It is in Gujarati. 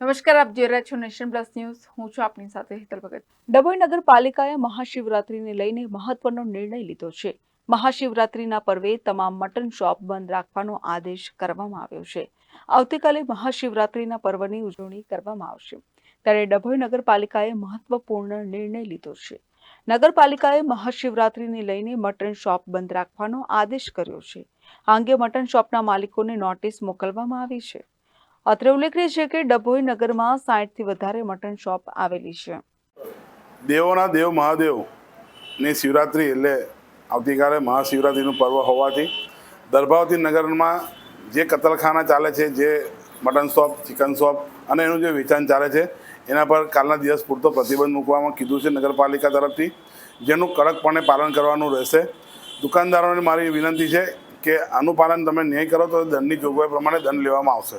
નમસ્કાર, આપ જોઈ રહ્યા છો નેશન પ્લસ ન્યૂઝ. હું છું આપની સાથે હેતલ ભગત. ડભોઈ નગરપાલિકાએ મહાશિવરાત્રીને લઈને મહત્વનો નિર્ણય લીધો છે. મહાશિવરાત્રીના પર્વે તમામ મટન શોપ બંધ રાખવાનો આદેશ કરવામાં આવ્યો છે. આવતીકાલે મહાશિવરાત્રીના પર્વની ઉજવણી કરવામાં આવશે. ત્યારે ડભોઈ નગરપાલિકાએ મહત્વપૂર્ણ નિર્ણય લીધો છે. નગરપાલિકાએ મહાશિવરાત્રીને લઈને મટન શોપ બંધ રાખવાનો આદેશ કર્યો છે. આ અંગે મટન શોપના માલિકોને નોટિસ મોકલવામાં આવી છે. અત્રે ઉલ્લેખનીય છે કે ડભોઈ નગરમાં સાઠથી વધારે મટન શોપ આવેલી છે. દેવોના દેવ મહાદેવની શિવરાત્રિ એટલે આવતીકાલે મહાશિવરાત્રિનું પર્વ હોવાથી દરભાવતી નગરમાં જે કતલખાના ચાલે છે, જે મટન શોપ, ચિકન શોપ અને એનું જે વેચાણ ચાલે છે, એના પર કાલના દિવસ પૂરતો પ્રતિબંધ મૂકવામાં કીધું છે નગરપાલિકા તરફથી, જેનું કડકપણે પાલન કરવાનું રહેશે. દુકાનદારોને મારી વિનંતી છે કે આનું પાલન તમે નહીં કરો તો દંડની જોગવાઈ પ્રમાણે દંડ લેવામાં આવશે.